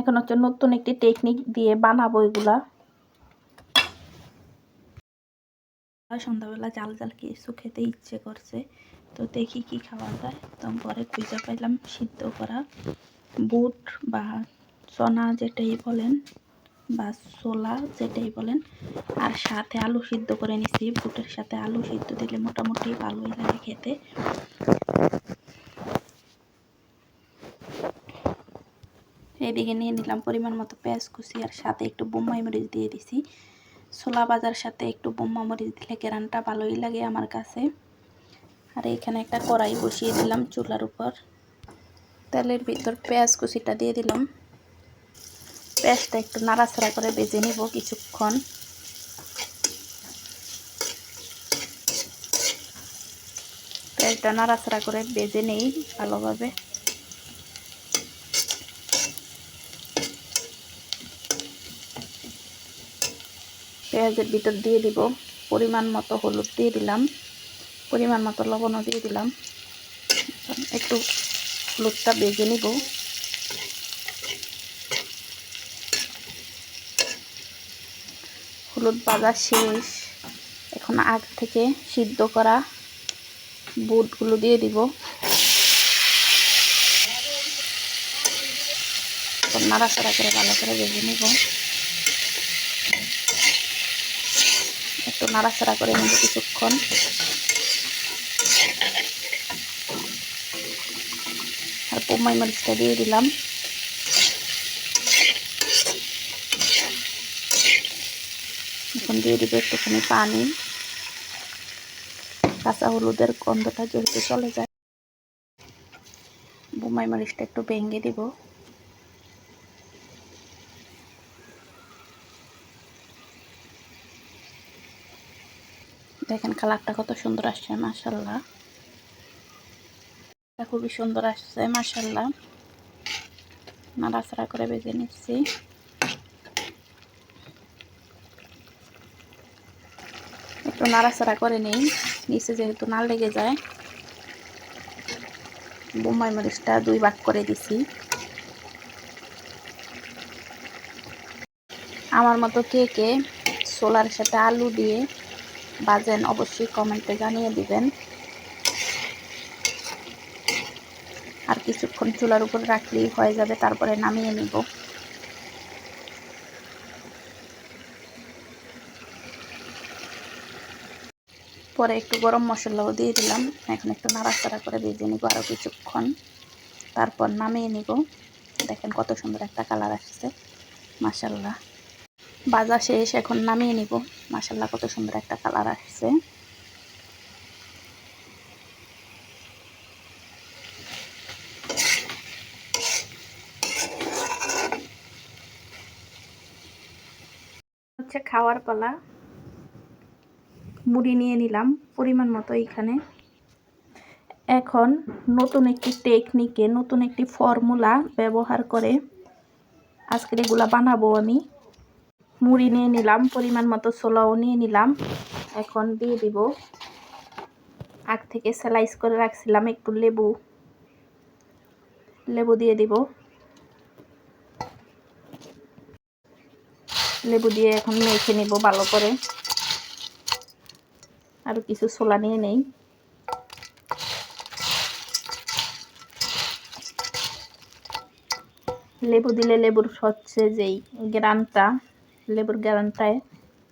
এখন হচ্ছে নতুন একটি টেকনিক দিয়ে বানাবো এগুলা। সন্ধ্যাবেলা জাল জাল কিছু খেতে ইচ্ছে করছে, তো দেখি কি খাওয়া যায়। তো পরে খুঁজে পাইলাম সিদ্ধ করা বুট বা চনা যেটাই বলেন বা ছোলা যেটাই বলেন। আর সাথে আলু সিদ্ধ করে নিছি, বুটের সাথে আলু সিদ্ধ দিলে মোটামুটি ভালোই লাগে খেতে। এদিকে নিয়ে নিলাম, পরিমাণ মতো পেঁয়াজ কুচি আর সাথে একটু বোম্বাই মরিচ দিয়ে দিছি। ছোলা বাজার সাথে একটু বোম্বা মরিচ দিলে কেরানটা ভালোই লাগে আমার কাছে। আর এখানে একটা কড়াই বসিয়ে দিলাম চুলার উপর। তেলের ভিতর পেঁয়াজ কুচিটা দিয়ে দিলাম। পেঁয়াজটা একটু নাড়াচাড়া করে বেজে নিব কিছুক্ষণ। পেঁয়াজটা নাড়াচাড়া করে বেজে নেই ভালোভাবে। পেঁয়াজের ভিতর দিয়ে দিব। পরিমাণ মতো হলুদ দিয়ে দিলাম। পরিমাণ মতো লবণও দিয়ে দিলাম। একটু হলুদটা বেজে নিব। হলুদ ভাজা শেষ। এখন আগ থেকে সিদ্ধ করা বুটগুলো দিয়ে দিব। নাড়াচাড়া করে ভালো করে ভেজে নিব একটু নাড়াচাড়া করে নেব কিছুক্ষণ। আর পোমাই মরিচটা দিয়ে দিলাম। এখন দিয়ে দিব একটুখানি পানি। কাঁচা হলুদের গন্ধটা যেহেতু চলে যায় বোমাই মরিচটা একটু ভেঙে দিব। দেখেন কালারটা কত সুন্দর আসছে মাসাল্লাহ খুবই সুন্দর আসছে মাসাল্লাহ নাড়াচাড়া করে বেজে নিচ্ছি। একটু নাড়াচাড়া করে নিই, নিচে যেহেতু না লেগে যায়, বোম্বাই মরিচটা দুই ভাগ করে দিছি। আমার মতো কে কে সোলার সাথে আলু দিয়ে বাজেন, অবশ্যই কমেন্টে জানিয়ে দিবেন। আর কিছুক্ষণ চুলার উপর রাখলেই হয়ে যাবে, তারপরে নামিয়ে নিব। পরে একটু গরম মশলাও দিয়ে দিলাম। এখন একটু নাড়াচাড়া করে ভেজে নিব আরও কিছুক্ষণ। তারপর নামিয়ে নিব। দেখেন কত সুন্দর একটা কালার আসছে। মাসাল্লাহ বাজা শেষ, এখন নামিয়ে নিব। মাসাল্লাহ কত সুন্দর একটা কালার আসছে। হচ্ছে খাওয়ার পালা। মুড়ি নিয়ে নিলাম, পরিমাণ মতো এইখানে। এখন নতুন একটি টেকনিকে নতুন একটি ফর্মুলা ব্যবহার করে আজকের এগুলা বানাবো আমি। মুড়ি নিয়ে নিলাম, পরিমাণ মতো ছোলাও নিয়ে নিলাম। এখন দিয়ে দিব। আগ থেকে স্যালাইস করে রাখছিলাম একটু লেবু। লেবু দিয়ে দিব। লেবু দিয়ে এখন মেখে নিব ভালো করে। আর কিছু ছোলা নিয়ে নেই। লেবু দিলে লেবুর হচ্ছে যেই গ্রানটা। লেবুর গ্যারান্টায়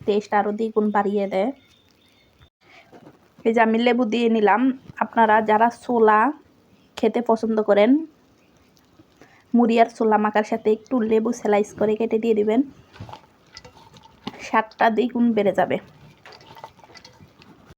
টেস্ট আরও দ্বিগুণ বাড়িয়ে দেয়। এই যে আমি লেবু দিয়ে নিলাম, আপনারা যারা ছোলা খেতে পছন্দ করেন, মুড়ি আর ছোলা মাখার সাথে একটু লেবু স্যালাইস করে কেটে দিয়ে দিবেন, স্বাদটা দ্বিগুণ বেড়ে যাবে।